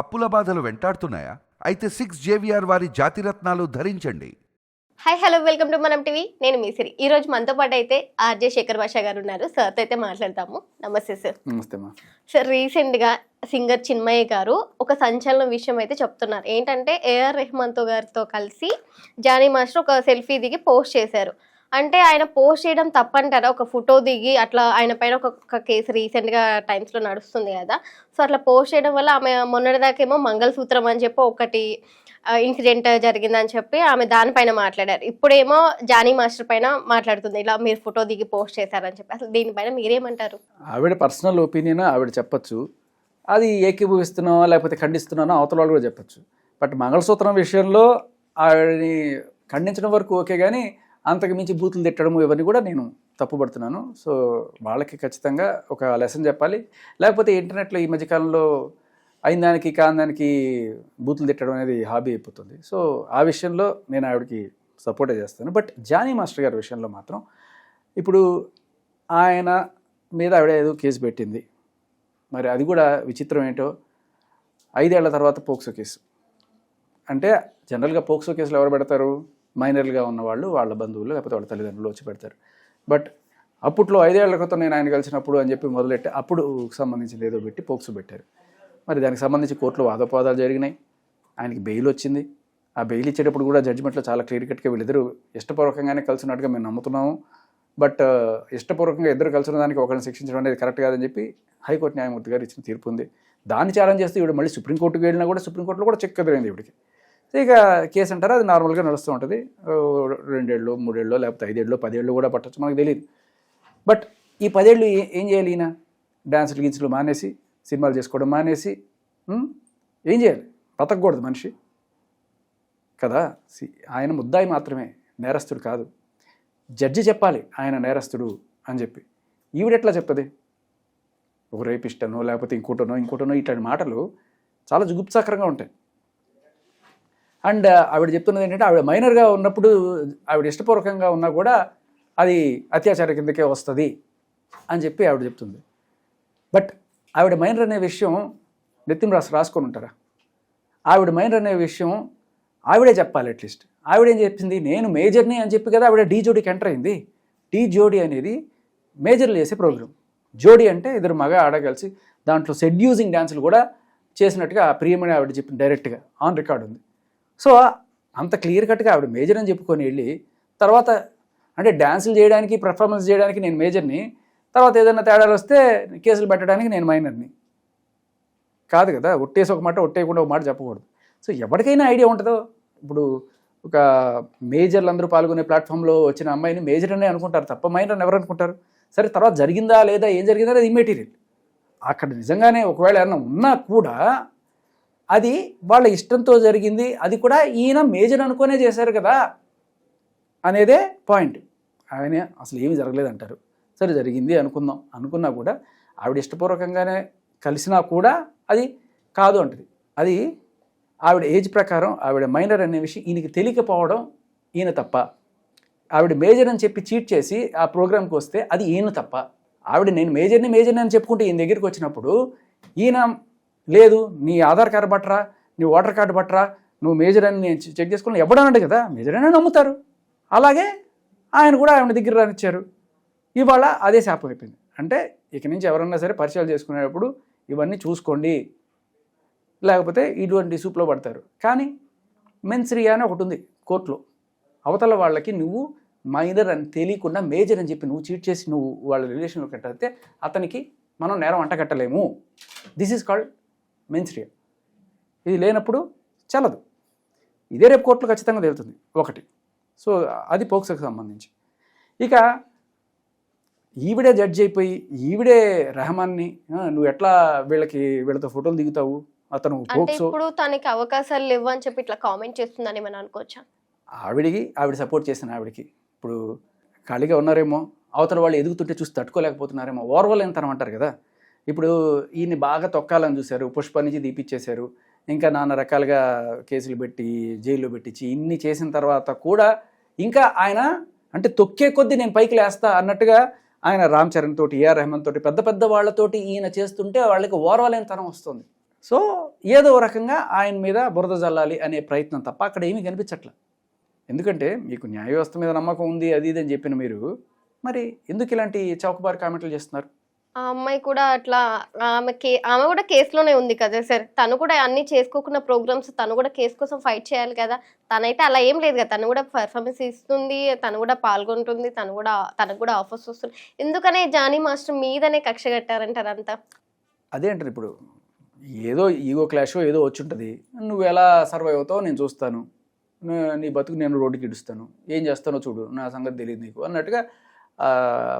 అప్పుల బాధలు వెంటాడుతున్నాయా? అయితే సిక్స్ జేవిఆర్ వారి జాతిరత్నాలు ధరించండి. Hi hello welcome to Manam TV నేను మీ సిరి. ఈ రోజు మనతో పాటు అయితే ఆర్జే శేఖర్ భాష గారు ఉన్నారు. సార్తో అయితే మాట్లాడతాము. నమస్తే సార్ నమస్తే మా. సార్ రీసెంట్గా సింగర్ చిన్మయ్య గారు ఒక సంచలన విషయం అయితే చెప్తున్నారు. ఏంటంటే ఏఆర్ రెహమాన్తో గారితో కలిసి జానీ మాస్టర్ ఒక సెల్ఫీ దిగి పోస్ట్ చేశారు. అంటే ఆయన పోస్ట్ చేయడం తప్పంటారా? ఒక ఫోటో దిగి అట్లా ఆయన పైన ఒక కేసు రీసెంట్గా టైమ్స్లో నడుస్తుంది కదా. సో అట్లా పోస్ట్ చేయడం వల్ల ఆమె మొన్నటిదాకేమో మంగళసూత్రం అని చెప్పి ఒకటి ఇన్సిడెంట్ జరిగిందని చెప్పి ఆమె దానిపైన మాట్లాడారు. ఇప్పుడేమో జానీ మాస్టర్ పైన మాట్లాడుతుంది. ఇలా మీరు ఫోటో దిగి పోస్ట్ చేశారని చెప్పి. అసలు దీనిపైన మీరేమంటారు? ఆవిడ పర్సనల్ ఒపీనియన్ ఆవిడ చెప్పచ్చు. అది ఏకీభవిస్తున్నా లేకపోతే ఖండిస్తున్నానో అవతల వాళ్ళు కూడా చెప్పచ్చు. బట్ మంగళసూత్రం విషయంలో ఆవిడని ఖండించడం వరకు ఓకే కానీ అంతకు మించి బూతులు తిట్టడము ఇవన్నీ కూడా నేను తప్పుపడుతున్నాను. సో వాళ్ళకి ఖచ్చితంగా ఒక లెసన్ చెప్పాలి. లేకపోతే ఇంటర్నెట్లో ఈ మధ్యకాలంలో అయిన దానికి కాని దానికి బూతులు తిట్టడం అనేది హాబీ అయిపోతుంది. సో ఆ విషయంలో నేను ఆవిడకి సపోర్టే చేస్తాను. బట్ జానీ మాస్టర్ గారి విషయంలో మాత్రం ఇప్పుడు ఆయన మీద ఆవిడ ఏదో కేసు పెట్టింది. మరి అది కూడా విచిత్రం ఏంటో? ఐదేళ్ళ తర్వాత పోక్సో కేసు. అంటే జనరల్గా పోక్సో కేసులు ఎవరు పెడతారు? మైనర్లుగా ఉన్నవాళ్ళు వాళ్ళ బంధువులు లేకపోతే వాళ్ళ తల్లిదండ్రులు వచ్చి పెడతారు. బట్ అప్పట్లో ఐదేళ్ళ క్రితం నేను ఆయన కలిసినప్పుడు అని చెప్పి మొదలెట్టి అప్పుడు సంబంధించిన ఏదో పెట్టి పోక్సు పెట్టారు. మరి దానికి సంబంధించి కోర్టులో వాదోపవాదాలు జరిగినాయి. ఆయనకి బెయిల్ వచ్చింది. ఆ బెయిల్ ఇచ్చేటప్పుడు కూడా జడ్జిమెంట్లో చాలా క్లియర్ కట్గా వీళ్ళిద్దరూ ఇష్టపూర్వకంగానే కలిసినట్టుగా మేము నమ్ముతున్నాము. బట్ uh, ఇష్టపూర్వకంగా ఇద్దరు కలిసిన దానికి ఒకరిని శిక్షించడం అనేది కరెక్ట్ కాదని చెప్పి హైకోర్టు న్యాయమూర్తి గారు ఇచ్చిన తీర్పు ఉంది. దాన్ని ఛాలెంజ్ చేస్తే ఇవి మళ్ళీ సుప్రీంకోర్టుకి వెళ్ళినా కూడా సుప్రీంకోర్టులో కూడా చెక్ ఎదురైంది ఇవిడికి ఇక కేసు అంటారా? అది నార్మల్గా నడుస్తూ ఉంటుంది. రెండేళ్ళు మూడేళ్ళు లేకపోతే ఐదేళ్ళు పదేళ్ళు కూడా పట్టచ్చు మనకు తెలియదు బట్ ఈ పదేళ్ళు ఏం చేయాలి ఈయన? డ్యాన్సులు గీన్సులు మానేసి సినిమాలు చేసుకోవడం మానేసి ఏం చేయాలి? బతకూడదు మనిషి. కదా? సి- ఆయన ముద్దాయి మాత్రమే నేరస్తుడు కాదు. జడ్జి చెప్పాలి ఆయన నేరస్తుడు అని చెప్పి. ఈవిడెట్లా చెప్పది ఒక రేపిస్టనో లేకపోతే ఇంకోటనో ఇంకోటనో ఇట్లాంటి మాటలు చాలా జుగుప్సాకరంగా ఉంటాయి. అండ్ ఆవిడ చెప్తున్నది ఏంటంటే ఆవిడ మైనర్గా ఉన్నప్పుడు ఆవిడ ఇష్టపూర్వకంగా ఉన్నా కూడా అది అత్యాచార కిందకే వస్తుంది అని చెప్పి ఆవిడ చెప్తుంది. బట్ ఆవిడ మైనర్ అనే విషయం నితిన్ రాసు రాసుకొని ఉంటారా? ఆవిడ మైనర్ అనే విషయం ఆవిడే చెప్పాలి అట్లీస్ట్ ఆవిడేం చెప్పింది? నేను మేజర్ని అని చెప్పి కదా ఆవిడ డీ జోడీకి ఎంటర్ అయింది. డీ జోడీ అనేది మేజర్లు చేసే ప్రోగ్రామ్ జోడీ అంటే ఇద్దరు మగ ఆడ కలిసి దాంట్లో సెడ్యూజింగ్ డ్యాన్సులు కూడా చేసినట్టుగా ఆ ప్రియమణి ఆవిడ చెప్పింది డైరెక్ట్గా. ఆన్ రికార్డ్ ఉంది. సో అంత క్లియర్ కట్గా ఆవిడ మేజర్ అని చెప్పుకొని వెళ్ళి తర్వాత అంటే డ్యాన్సులు చేయడానికి పెర్ఫార్మెన్స్ చేయడానికి నేను మేజర్ని. తర్వాత ఏదైనా తేడాలు వస్తే కేసులు పెట్టడానికి నేను మైనర్ని. కాదు కదా ఒట్టేసి ఒక మాట ఒట్టేయకుండా ఒక మాట చెప్పకూడదు. సో ఎవరికైనా ఐడియా ఉంటుందో. ఇప్పుడు ఒక మేజర్లు అందరూ పాల్గొనే ప్లాట్ఫామ్లో వచ్చిన అమ్మాయిని మేజర్ అనే అనుకుంటారు తప్ప మైనర్ అని ఎవరు అనుకుంటారు? సరే తర్వాత జరిగిందా లేదా ఏం జరిగిందా అది ఇమ్మెటీరియల్ అక్కడ నిజంగానే ఒకవేళ ఏమన్నా ఉన్నా కూడా అది వాళ్ళ ఇష్టంతో జరిగింది అది కూడా ఈయన మేజర్ అనుకునే చేశారు కదా అనేదే పాయింట్ ఆయన అసలు ఏమీ జరగలేదంటారు. సరే జరిగింది అనుకుందాం. అనుకున్నా కూడా ఆవిడ ఇష్టపూర్వకంగానే కలిసినా కూడా అది కాదు అంటది. అది ఆవిడ ఏజ్ ప్రకారం ఆవిడ మైనర్ అనే విషయం ఈయనకి తెలియకపోవడం ఈయన తప్ప. ఆవిడ మేజర్ అని చెప్పి చీట్ చేసి ఆ ప్రోగ్రామ్కి వస్తే అది ఈయన తప్ప. ఆవిడ నేను మేజర్ని మేజర్ని అని చెప్పుకుంటే ఈయన దగ్గరికి వచ్చినప్పుడు ఈయన లేదు నీ ఆధార్ కార్డు బట్టరా నీ ఓటర్ కార్డు బట్టరా నువ్వు మేజర్ అని నేను చెక్ చేసుకుని ఎవడనండి కదా మేజర్ అని నమ్ముతారు. అలాగే ఆయన కూడా ఆయన దగ్గర రానిచ్చారు. ఇవాళ అదే శాపం అయిపోయింది. అంటే ఇక నుంచి ఎవరన్నా సరే పరిచయాలు చేసుకునేటప్పుడు ఇవన్నీ చూసుకోండి. లేకపోతే ఇటువంటి సూప్లో పడతారు. కానీ మెన్స్రియా అని ఒకటి ఉంది కోర్టులో. అవతల వాళ్ళకి నువ్వు మైనర్ అని తెలియకుండా మేజర్ అని చెప్పి నువ్వు చీట్ చేసి నువ్వు వాళ్ళ రిలేషన్లో కట్టితే అతనికి మనం నేరం అంటగట్టలేము. This is called mens rea ఇది లేనప్పుడు చల్లదు. ఇదే రేపు కోర్టులో ఖచ్చితంగా తేలుతుంది ఒకటి. సో అది పోక్సోకి సంబంధించి. ఇక ఈవిడే జడ్జ్ అయిపోయి ఈవిడే రెహమాన్ని "ఆ, నువ్వు ఎట్లా వీళ్ళకి వీళ్ళతో ఫోటోలు దిగుతావు? అతను ఇప్పుడు తనకి అవకాశాలు లేవు అని చెప్పి ఇట్లా కామెంట్ చేస్తుందని మనం అనుకోవచ్చా? ఆవిడికి ఆవిడ సపోర్ట్ చేసిన ఆవిడకి. ఇప్పుడు ఖాళీగా ఉన్నారేమో అవతల వాళ్ళు ఎదుగుతుంటే చూసి తట్టుకోలేకపోతున్నారేమో ఓర్వలేనితనం అంటారు కదా. ఇప్పుడు ఈయన్ని బాగా తొక్కాలని చూశారు పుష్ప నుంచి దీపిచ్చేశారు ఇంకా నానా రకాలుగా కేసులు పెట్టి జైల్లో పెట్టించి ఇన్ని చేసిన తర్వాత కూడా ఇంకా ఆయన అంటే తొక్కే కొద్దీ నేను పైకి లేస్తా అన్నట్టుగా ఆయన రామ్ చరణ్ తోటి ఏఆర్ రెహమాన్ తోటి పెద్ద పెద్ద వాళ్ళతోటి ఈయన చేస్తుంటే వాళ్ళకి ఓర్వలేనితనం వస్తుంది. సో ఏదో రకంగా ఆయన మీద బురద జల్లాలి అనే ప్రయత్నం తప్ప అక్కడ ఏమీ కనిపించట్ల. ఎందుకంటే మీకు న్యాయ వ్యవస్థ మీద నమ్మకం ఉంది అది ఇది అని చెప్పిన మీరు మరి ఎందుకు ఇలాంటి చౌకబారు కామెంట్లు చేస్తున్నారు? ఆ అమ్మాయి కూడా అట్లా ఆమె కే ఆమె కూడా కేసులోనే ఉంది కదా సార్. తను కూడా అన్ని చేసుకోకున్న ప్రోగ్రామ్స్ తను కూడా కేసు కోసం ఫైట్ చేయాలి కదా. తనైతే అలా ఏం లేదు కదా. తను కూడా పర్ఫార్మెన్స్ ఇస్తుంది తను కూడా పాల్గొంటుంది తను కూడా తనకు కూడా ఆఫర్స్ వస్తుంది ఎందుకనే జానీ మాస్టర్ మీదనే కక్ష కట్టారంటారు అంతా? అదే అంటారు ఇప్పుడు ఏదో ఈగో క్లాషో ఏదో వచ్చి ఉంటుంది నువ్వు ఎలా సర్వైవ్ అవుతావో నేను చూస్తాను. నీ బతుకు నేను రోడ్డుకి ఇడుస్తాను. ఏం చేస్తానో చూడు నా సంగతి తెలియదు నీకు అన్నట్టుగా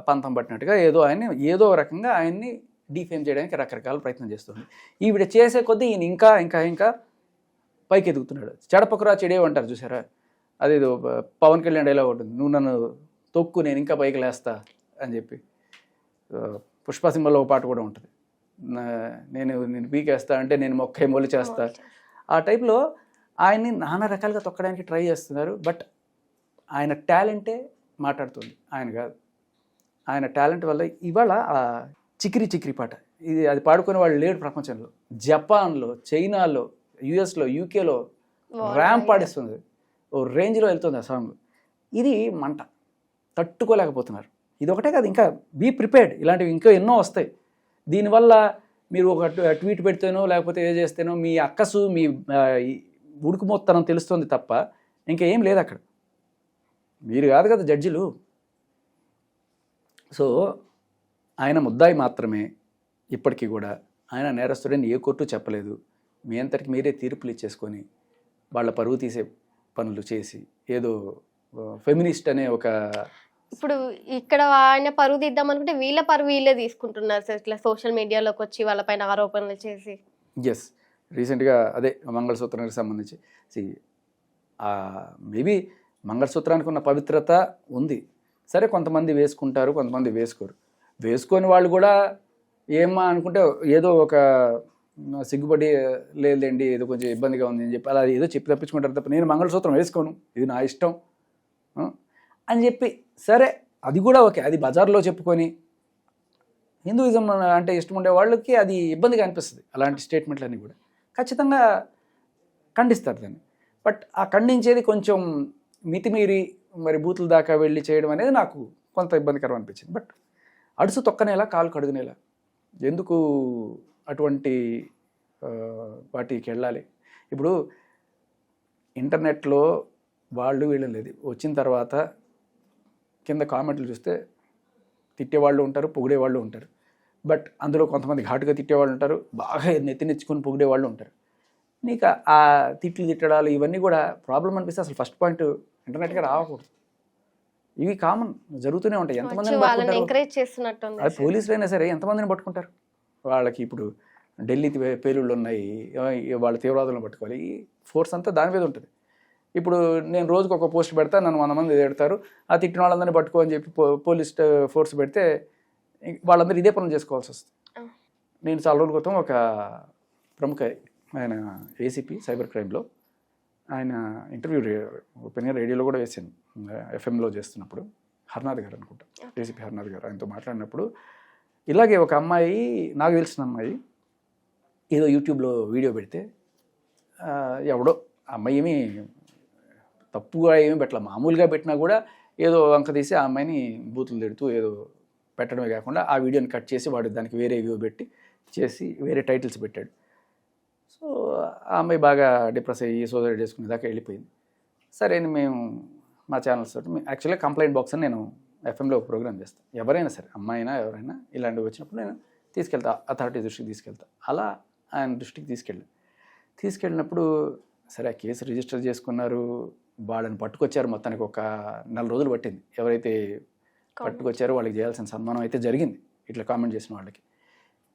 పంతం పట్టినట్టుగా ఏదో ఆయన్ని ఏదో రకంగా ఆయన్ని డిఫేమ్ చేయడానికి రకరకాల ప్రయత్నం చేస్తుంది. ఈవిడ చేసే కొద్దీ ఈయన ఇంకా ఇంకా ఇంకా పైకి ఎదుగుతున్నాడు చెడపకురా చెడే అంటారు చూసారా? అదేదో ప- పవన్ కళ్యాణ్ డైలాగ్ ఉంటుంది. నువ్వు నన్ను తొక్కు నేను ఇంకా పైకి లేస్తా అని చెప్పి. పుష్ప సింబల్లో ఒక పాట కూడా ఉంటుంది. నేను నేను పీకేస్తా అంటే నేను మొక్క మొలి చేస్తా. ఆ టైప్లో ఆయన్ని నానా రకాలుగా తొక్కడానికి ట్రై చేస్తున్నారు. బట్ ఆయన టాలెంటే మాట్లాడుతుంది. ఆయన కాదు. ఆయన టాలెంట్ వల్ల ఇవాళ చికిరి చికిరి పాట. ఇది అది పాడుకునే వాళ్ళు లేడు ప్రపంచంలో. జపాన్లో చైనాలో యుఎస్లో యూకేలో ర్యాంప్ పాడిస్తుంది. ఓ రేంజ్లో వెళ్తుంది ఆ సాంగ్. ఇది మంట. తట్టుకోలేకపోతున్నారు. ఇది ఒకటే కాదు ఇంకా బీ ప్రిపేర్డ్. ఇలాంటివి ఇంకా ఎన్నో వస్తాయి. దీనివల్ల మీరు ఒక ట్వ- ట్వీట్ పెడితేనో లేకపోతే ఏ చేస్తేనో మీ అక్కసు మీ ఉడుకుమొత్తనం తెలుస్తుంది తప్ప ఇంకా ఏం లేదు అక్కడ మీరు కాదు కదా జడ్జిలు. సో ఆయన ముద్దాయి మాత్రమే ఇప్పటికీ కూడా. ఆయన నేరస్తుడని ఏ కోర్టు చెప్పలేదు. మీ అంతటికి మీరే తీర్పులు ఇచ్చేసుకొని వాళ్ళ పరువు తీసే పనులు చేసి ఏదో ఫెమినిస్ట్ అనే ఒక ఇప్పుడు ఇక్కడ ఆయన పరువు తీద్దాం అనుకుంటే వీళ్ళ పరువు వీళ్ళే తీసుకుంటున్నారు సార్. ఇట్లా సోషల్ మీడియాలోకి వచ్చి వాళ్ళపైన ఆరోపణలు చేసి. ఎస్ రీసెంట్గా అదే మంగళసూత్రానికి సంబంధించి. మేబీ మంగళసూత్రానికి ఉన్న పవిత్రత ఉంది. సరే కొంతమంది వేసుకుంటారు కొంతమంది వేసుకోరు. వేసుకొని వాళ్ళు కూడా ఏమా అనుకుంటే ఏదో ఒక సిగ్గుపడి లేదండి ఏదో కొంచెం ఇబ్బందిగా ఉంది అని చెప్పి అలా ఏదో చెప్పి తప్పించుకుంటారు తప్ప నేను మంగళసూత్రం వేసుకోను ఇది నా ఇష్టం. అని చెప్పి సరే అది కూడా ఓకే అది బజార్లో చెప్పుకొని హిందూయిజం అంటే ఇష్టం ఉండే వాళ్ళకి అది ఇబ్బందిగా అనిపిస్తుంది అలాంటి స్టేట్మెంట్లన్నీ కూడా. ఖచ్చితంగా ఖండిస్తారు దాన్ని. బట్ ఆ ఖండించేది కొంచెం మితిమీరి మరి బూతుల దాకా వెళ్ళి చేయడం అనేది నాకు కొంత ఇబ్బందికరం అనిపించింది. బట్ అడుసు తొక్కనేలా కాలు కడుగునేలా. ఎందుకు అటువంటి వాటికి వెళ్ళాలి? ఇప్పుడు ఇంటర్నెట్లో వాళ్ళు వీళ్ళు లేదు. వచ్చిన తర్వాత కింద కామెంట్లు చూస్తే తిట్టేవాళ్ళు ఉంటారు పొగిడేవాళ్ళు ఉంటారు. బట్ అందులో కొంతమంది ఘాటుగా తిట్టేవాళ్ళు ఉంటారు బాగా నెత్తినెచ్చుకొని పొగిడేవాళ్ళు ఉంటారు. నీకు ఆ తిట్లు తిట్టడాలు ఇవన్నీ కూడా ప్రాబ్లం అనిపిస్తే అసలు ఫస్ట్ పాయింట్ ఇంటర్నెట్గా రావకూడదు ఇవి కామన్ జరుగుతూనే ఉంటాయి. ఎంతమందిని ఎంకరేజ్ చేస్తున్నట్టుంది అది పోలీసులు అయినా సరే ఎంతమందిని పట్టుకుంటారు? వాళ్ళకి ఇప్పుడు ఢిల్లీ పేలుళ్ళు ఉన్నాయి. వాళ్ళ తీవ్రవాదులను పట్టుకోవాలి. ఈ ఫోర్స్ అంతా దాని మీద ఉంటుంది. ఇప్పుడు నేను రోజుకు ఒక పోస్ట్ పెడతా నన్ను వంద మంది తిడతారు. ఆ తిట్టిన వాళ్ళందరినీ పట్టుకో అని చెప్పి పో- పోలీస్ ఫోర్స్ పెడితే వాళ్ళందరూ ఇదే పనులు చేసుకోవాల్సి వస్తుంది. నేను చాలా రోజుల క్రితం ఒక ప్రముఖ ఆయన ఏసీపీ సైబర్ క్రైమ్లో ఆయన ఇంటర్వ్యూ ఒపీనియన్ రేడియోలో కూడా వేసాను ఎఫ్ఎంలో చేస్తున్నప్పుడు. హర్నాథ్ గారు అనుకుంటా. ఏసీపీ హర్నాథ్ గారు ఆయనతో మాట్లాడినప్పుడు ఇలాగే ఒక అమ్మాయి నాకు తెలిసిన అమ్మాయి ఏదో యూట్యూబ్లో వీడియో పెడితే ఎవడో ఆ అమ్మాయి ఏమీ తప్పుగా ఏమీ పెట్టలే. మామూలుగా పెట్టినా కూడా ఏదో వంక తీసి ఆ అమ్మాయిని బూతులు తిడుతూ ఏదో పెట్టడమే కాకుండా ఆ వీడియోని కట్ చేసి వాడు దానికి వేరే వ్యూ పెట్టి చేసి వేరే టైటిల్స్ పెట్టాడు. సో ఆ అమ్మాయి బాగా డిప్రెస్ అయ్యి సూసైడ్ చేసుకునే దాకా వెళ్ళిపోయింది. సరే అని మేము మా ఛానల్స్ తోటి యాక్చువల్గా కంప్లైంట్ బాక్స్ అని నేను ఎఫ్ఎంలో ఒక ప్రోగ్రామ్ చేస్తాను ఎవరైనా సరే అమ్మాయినా ఎవరైనా ఇలాంటివి వచ్చినప్పుడు నేను తీసుకెళ్తా అథారిటీ దృష్టికి తీసుకెళ్తా. అలా ఆయన దృష్టికి తీసుకెళ్ళాను తీసుకెళ్ళినప్పుడు సరే ఆ కేసు రిజిస్టర్ చేసుకున్నారు. వాళ్ళని పట్టుకొచ్చారు మొత్తానికి ఒక నెల రోజులు పట్టింది. ఎవరైతే పట్టుకొచ్చారో వాళ్ళకి చేయాల్సిన సన్మానం అయితే జరిగింది. ఇట్లా కామెంట్ చేసిన వాళ్ళకి.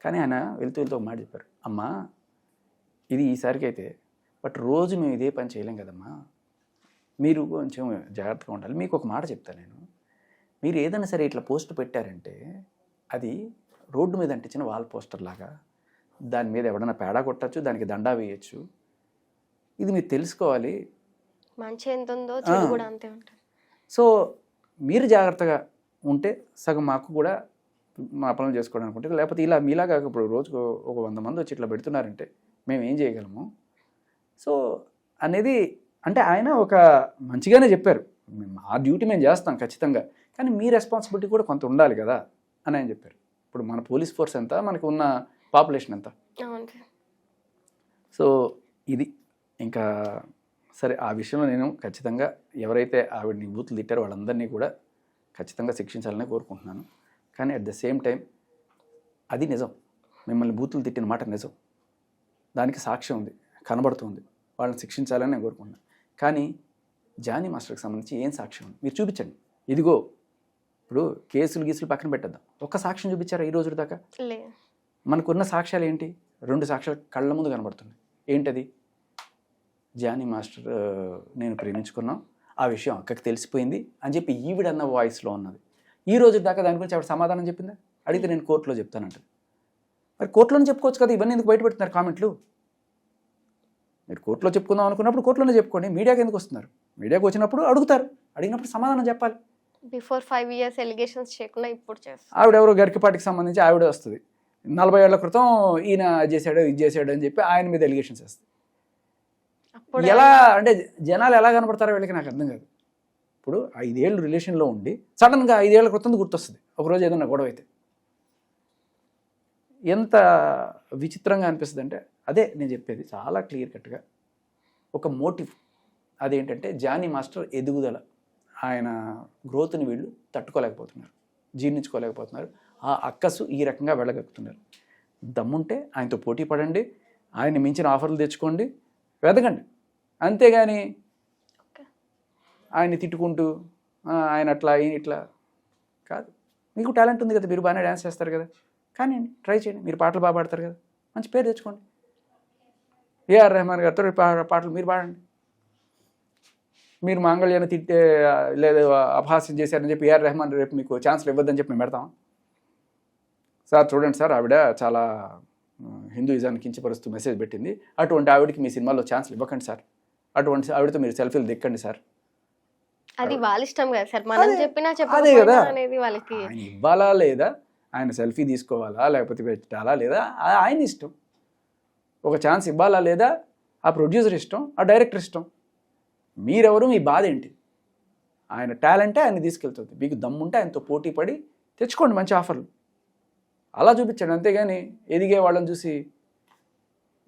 కానీ ఆయన వెళ్తూ వెళ్తూ ఒక మాట చెప్పారు. అమ్మా ఇది ఈసారికి అయితే బట్ రోజు మేము ఇదే పని చేయలేం కదమ్మా. మీరు కొంచెం జాగ్రత్తగా ఉండాలి. మీకు ఒక మాట చెప్తాను నేను. మీరు ఏదైనా సరే ఇట్లా పోస్ట్ పెట్టారంటే అది రోడ్డు మీద అంటించిన వాల్ పోస్టర్ లాగా దాని మీద ఎవడన్నా పేడా కొట్టచ్చు దానికి దండా వేయచ్చు. ఇది మీరు తెలుసుకోవాలి. మంచి ఎంత ఉందో. కూడా అంతే ఉంటుంది. సో మీరు జాగ్రత్తగా ఉంటే సగం మాకు కూడా మా పనులు చేసుకోవడానికి ఉంటుంది లేకపోతే ఇలా మీలాగా ఇప్పుడు రోజుకు ఒక వంద మంది వచ్చి ఇట్లా పెడుతున్నారంటే మేము ఏం చేయగలము? సో అనేది అంటే ఆయన ఒక మంచిగానే చెప్పారు. మేము ఆ డ్యూటీ మేము చేస్తాం ఖచ్చితంగా. కానీ మీ రెస్పాన్సిబిలిటీ కూడా కొంత ఉండాలి కదా అని ఆయన చెప్పారు. ఇప్పుడు మన పోలీస్ ఫోర్స్ ఎంత? మనకు ఉన్న పాపులేషన్ ఎంత? సో ఇది. ఇంకా సరే ఆ విషయంలో నేను ఖచ్చితంగా ఎవరైతే ఆవిడని బూతులు తిట్టారో వాళ్ళందరినీ కూడా ఖచ్చితంగా శిక్షించాలని కోరుకుంటున్నాను. కానీ అట్ ద సేమ్ టైం అది నిజం. మిమ్మల్ని బూతులు తిట్టిన మాట నిజం. దానికి సాక్ష్యం ఉంది కనబడుతుంది. వాళ్ళని శిక్షించాలని నేను కోరుకుంటున్నాను కానీ జానీ మాస్టర్కి సంబంధించి ఏం సాక్ష్యం ఉంది? మీరు చూపించండి. ఇదిగో ఇప్పుడు కేసులు గీసులు పక్కన పెట్టద్దాం. ఒక్క సాక్ష్యం చూపించారా ఈ రోజు దాకా? మనకున్న సాక్ష్యాలు ఏంటి? రెండు సాక్ష్యాలు కళ్ళ ముందు కనబడుతున్నాయి. ఏంటది? జానీ మాస్టర్ నేను ప్రేమించుకున్నాం. ఆ విషయం అక్కకి తెలిసిపోయింది అని చెప్పి ఈవిడన్న వాయిస్లో ఉన్నది. ఈ రోజు దాకా దాని గురించి ఆవిడ సమాధానం చెప్పిందా? అడిగితే నేను కోర్టులో చెప్తానంట మరి కోర్టులోనే చెప్పుకోవచ్చు కదా ఇవన్నీ ఎందుకు బయట పెడుతున్నారు కామెంట్లు? మీరు కోర్టులో చెప్పుకుందాం అనుకున్నప్పుడు కోర్టులోనే చెప్పుకోండి మీడియాకి ఎందుకు వస్తున్నారు? మీడియాకి వచ్చినప్పుడు అడుగుతారు అడిగినప్పుడు సమాధానం చెప్పాలి. బిఫోర్ ఫైవ్ ఇయర్స్ ఎలిగేషన్స్ చేయకుండా ఇప్పుడు చేస్తాం ఆవిడెవరో గరికపాటికి సంబంధించి ఆవిడ వస్తుంది. నలభై ఏళ్ళ క్రితం ఈయన చేశాడు ఇది చేశాడు అని చెప్పి ఆయన మీద ఎలిగేషన్స్ వేస్తుంది. అప్పుడు ఎలా అంటే జనాలు ఎలా కనపడతారో వీళ్ళకి నాకు అర్థం కాదు. ఇప్పుడు ఐదేళ్ళు రిలేషన్లో ఉండి సడన్గా ఐదేళ్ళ క్రితం గుర్తొస్తుంది. ఒకరోజు ఏదైనా గొడవ అయితే. ఎంత విచిత్రంగా అనిపిస్తుంది అంటే అదే నేను చెప్పేది చాలా క్లియర్ కట్గా. ఒక మోటివ్ అదేంటంటే జానీ మాస్టర్ ఎదుగుదల. ఆయన గ్రోత్ని వీళ్ళు తట్టుకోలేకపోతున్నారు జీర్ణించుకోలేకపోతున్నారు. ఆ అక్కసు ఈ రకంగా వెళ్ళగలుగుతున్నారు దమ్ముంటే ఆయనతో పోటీ పడండి ఆయన మించిన ఆఫర్లు తెచ్చుకోండి వెతకండి. అంతేగాని. ఆయన్ని తిట్టుకుంటూ "ఆ, ఆయన అట్లా ఈయన ఇట్లా కాదు. మీకు టాలెంట్ ఉంది కదా మీరు బాగానే డ్యాన్స్ చేస్తారు కదా. కానీ ట్రై చేయండి. మీరు పాటలు బాగా పాడతారు కదా. మంచి పేరు తెచ్చుకోండి. ఏఆర్ రెహమాన్ గారితో పాటలు మీరు పాడండి. మీరు మాంగళ్యాన్ని తిట్టే లేదా అపహాస్యం చేశారని చెప్పి ఏఆర్ రెహమాన్ రేపు మీకు ఛాన్స్లు ఇవ్వద్దని చెప్పి మేము పెడతాం. సార్ చూడండి సార్ ఆవిడ చాలా హిందూయిజాన్ని కించపరుస్తూ మెసేజ్ పెట్టింది. అటువంటి ఆవిడకి మీ సినిమాలో ఛాన్స్లు ఇవ్వకండి సార్. అటువంటి ఆవిడతో మీరు సెల్ఫీలు దిక్కండి సార్. అది వాళ్ళ ఇష్టం కదా సార్. మనం చెప్పినా చెప్పకపోయినా కదా. అనేది వాళ్ళకి ఇవ్వాలా లేదా? ఆయన సెల్ఫీ తీసుకోవాలా లేకపోతే పెట్టాలా లేదా ఆయన ఇష్టం. ఒక ఛాన్స్ ఇవ్వాలా లేదా ఆ ప్రొడ్యూసర్ ఇష్టం ఆ డైరెక్టర్ ఇష్టం. మీరెవరు మీ బాధ ఏంటి? ఆయన టాలెంటే ఆయన తీసుకెళ్తుంది. మీకు దమ్ముంటే ఆయనతో పోటీ పడి తెచ్చుకోండి మంచి ఆఫర్లు. అలా చూపించండి. అంతేగాని ఎదిగే వాళ్ళని చూసి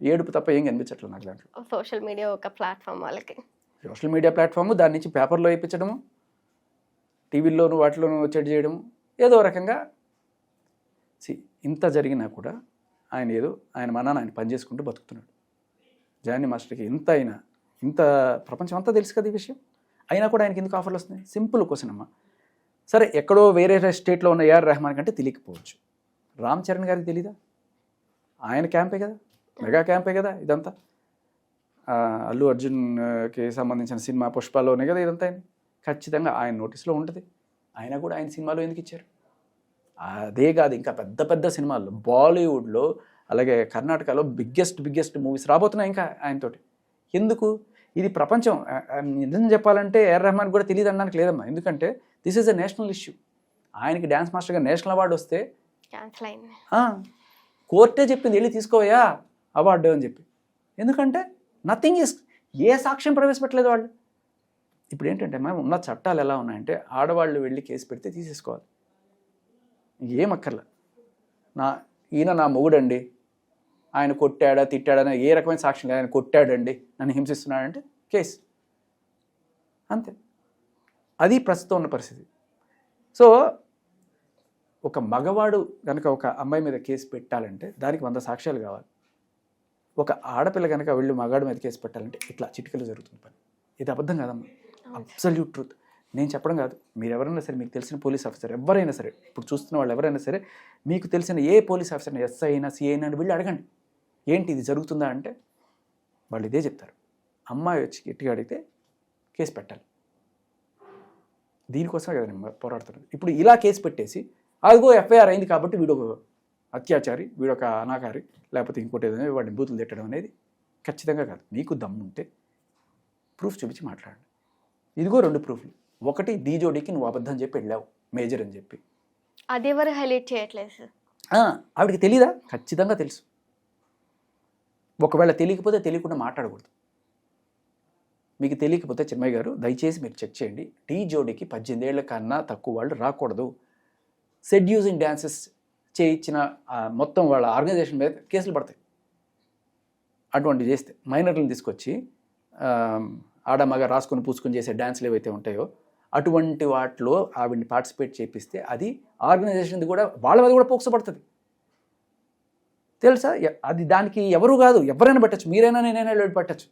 ఏడుపు తప్ప ఏం కనిపించట్లేదు నాకు దాంట్లో. సోషల్ మీడియా ఒక ప్లాట్ఫామ్ వాళ్ళకి. సోషల్ మీడియా ప్లాట్ఫామ్ దాని నుంచి పేపర్లో వేయించడము టీవీల్లోను వాటిలోనూ వచ్చేటి చేయడము ఏదో రకంగా సి ఇంత జరిగినా కూడా ఆయన ఏదో ఆయన మనాన్ని ఆయన పని చేసుకుంటూ బతుకుతున్నాడు. జానీ మాస్టర్కి ఇంత అయినా ఇంత ప్రపంచం అంతా తెలుసు కదా ఈ విషయం? అయినా కూడా ఆయనకి ఎందుకు ఆఫర్లు వస్తున్నాయి? సింపుల్ క్వశ్చన్ అమ్మా. సరే ఎక్కడో వేరే స్టేట్లో ఉన్న ఏఆర్ రెహమాన్ కంటే తెలియకపోవచ్చు. రామ్ చరణ్ గారికి తెలీదా? ఆయన క్యాంపే కదా? మెగా క్యాంపే కదా ఇదంతా? అల్లు అర్జున్కి సంబంధించిన సినిమా పుష్పాలోనే కదా ఇదంతా ఖచ్చితంగా ఆయన నోటీస్లో ఉంటుంది. ఆయన కూడా ఆయన సినిమాలో ఎందుకు ఇచ్చారు? అదే కాదు ఇంకా పెద్ద పెద్ద సినిమాల్లో బాలీవుడ్లో అలాగే కర్ణాటకలో బిగ్గెస్ట్ బిగ్గెస్ట్ మూవీస్ రాబోతున్నాయి ఇంకా ఆయనతోటి. ఎందుకు? ఇది ప్రపంచం. నిజం చెప్పాలంటే ఏఆర్ రెహమాన్ కూడా తెలియదు అనడానికి లేదమ్మా. ఎందుకంటే this is a national issue ఆయనకి డ్యాన్స్ మాస్టర్గా నేషనల్ అవార్డు వస్తే కోర్టే చెప్పింది వెళ్ళి తీసుకోవయా అవార్డు అని చెప్పి. ఎందుకంటే నథింగ్ ఈస్ ఏ సాక్ష్యం ప్రవేశపెట్టలేదు వాళ్ళు. ఇప్పుడు ఏంటంటే మేము ఉన్న చట్టాలు ఎలా ఉన్నాయంటే ఆడవాళ్ళు వెళ్ళి కేసు పెడితే తీసేసుకోవాలి. ఏం అక్కర్లే నా ఈయన నా మొగుడండి. ఆయన కొట్టాడా తిట్టాడా ఏ రకమైన సాక్ష్యం లేదు. ఆయన కొట్టాడండి. నన్ను హింసిస్తున్నాడంటే కేసు. అంతే. అది ప్రస్తుతం ఉన్న పరిస్థితి. సో ఒక మగవాడు కనుక ఒక అమ్మాయి మీద కేసు పెట్టాలంటే దానికి వంద సాక్ష్యాలు కావాలి. ఒక ఆడపిల్ల కనుక వెళ్ళి మగాడి మీద కేసు పెట్టాలంటే ఇట్లా చిటికలు జరుగుతుంది పని. ఇది అబద్ధం కాదమ్మా. Absolute truth. నేను చెప్పడం కాదు. మీరు ఎవరైనా సరే మీకు తెలిసిన పోలీస్ ఆఫీసర్ ఎవరైనా సరే ఇప్పుడు చూస్తున్న వాళ్ళు ఎవరైనా సరే మీకు తెలిసిన ఏ పోలీస్ ఆఫీసర్ ఎస్ఐ అయినా సిఐ అయినా అని వెళ్ళి అడగండి. ఏంటి ఇది జరుగుతుందా అంటే వాళ్ళు ఇదే చెప్తారు. అమ్మాయి వచ్చి గట్టిగా అడిగితే కేసు పెట్టాలి. దీనికోసమే కదా నేను పోరాడుతున్నాను ఇప్పుడు ఇలా కేసు పెట్టేసి అదిగో ఎఫ్ఐఆర్ అయింది కాబట్టి వీడు ఒక అత్యాచారి వీడొక అనాకారి లేకపోతే ఇంకోటి ఏదైనా వాడిని బూతులు తిట్టడం అనేది ఖచ్చితంగా కాదు. మీకు దమ్ముంటే ప్రూఫ్ చూపించి మాట్లాడండి. ఇదిగో రెండు ప్రూఫ్లు. ఒకటి డీజోడీకి నువ్వు అబద్ధం చెప్పి వెళ్ళావు మేజర్ అని చెప్పి. అది ఎవరు హైలైట్ చేయట్లేదు సార్? ఆవిడకి తెలీదా? ఖచ్చితంగా తెలుసు. ఒకవేళ తెలియకపోతే తెలియకుండా మాట్లాడకూడదు. మీకు తెలియకపోతే చిన్మయ్య గారు దయచేసి మీరు చెక్ చేయండి. టీ జోడీకి పద్దెనిమిది ఏళ్ళ కన్నా తక్కువ వాళ్ళు రాకూడదు. సెడ్యూసింగ్ డ్యాన్సెస్ చేయించిన మొత్తం వాళ్ళ ఆర్గనైజేషన్ మీద కేసులు పడతాయి. అటువంటివి చేస్తే మైనర్లను తీసుకొచ్చి ఆ, ఆడ మగ రాసుకొని పూసుకొని చేసే డ్యాన్స్లు ఏవైతే ఉంటాయో అటువంటి వాటిలో ఆవిడని పార్టిసిపేట్ చేపిస్తే అది ఆర్గనైజేషన్ కూడా వాళ్ళ మీద కూడా పోక్స పడుతుంది తెలుసా అది దానికి ఎవరు కాదు ఎవరైనా పెట్టచ్చు. మీరైనా నేనైనా వెళ్ళి పెట్టచ్చు.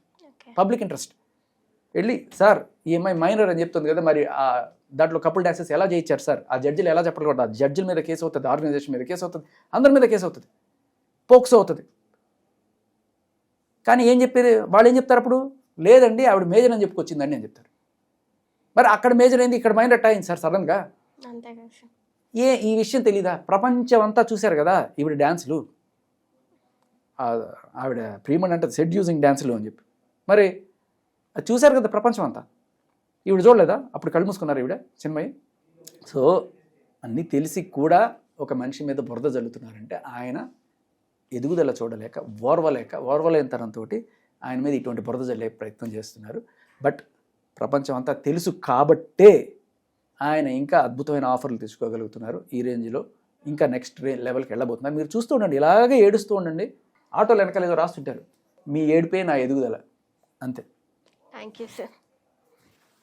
పబ్లిక్ ఇంట్రెస్ట్ వెళ్ళి సార్ ఈ అమ్మాయి మైనర్ అని చెప్తుంది కదా మరి ఆ దాంట్లో కపుల్ డాన్సెస్ ఎలా చేయించారు సార్? ఆ జడ్జిలు ఎలా చెప్పకూడదు ఆ జడ్జిల మీద కేసు అవుతుంది ఆర్గనైజేషన్ మీద కేసు అవుతుంది అందరి మీద కేసు అవుతుంది. పోక్సో అవుతుంది. కానీ ఏం చెప్పేది? వాళ్ళు ఏం చెప్తారు అప్పుడు? లేదండి ఆవిడ మేజర్ అని చెప్పుకొచ్చిందని నేను చెప్తారు మరి అక్కడ మేజర్ అయింది ఇక్కడ మైనర్ అయింది సార్ సడన్గా ఏ ఈ విషయం తెలీదా? ప్రపంచం అంతా చూశారు కదా ఈవిడ డ్యాన్సులు ఆవిడ ప్రియమణి అంటే సెడ్యూసింగ్ డ్యాన్సులు అని చెప్పి. మరి అది చూశారు కదా ప్రపంచం అంతా ఈవిడ చూడలేదా? అప్పుడు కళ్ళు మూసుకున్నారు ఈవిడ చిన్మయ్య సో అన్నీ తెలిసి కూడా ఒక మనిషి మీద బురద జల్లుతున్నారంటే ఆయన ఎదుగుదల చూడలేక ఓర్వలేక ఓర్వలేని తరంతో ఆయన మీద ఇటువంటి బురద జల్లే ప్రయత్నం చేస్తున్నారు. బట్ ప్రపంచం అంతా తెలుసు కాబట్టే ఆయన ఇంకా అద్భుతమైన ఆఫర్లు తీసుకోగలుగుతున్నారు ఈ రేంజ్లో. ఇంకా నెక్స్ట్ రే లెవెల్కి వెళ్ళబోతున్నారు. మీరు చూస్తూ ఉండండి ఇలాగే ఏడుస్తూ ఉండండి. ఆటోలు వెనకాల ఏదో రాస్తుంటారు. మీ ఏడిపోయి నా ఎదుగుదల. అంతే. Thank you sir.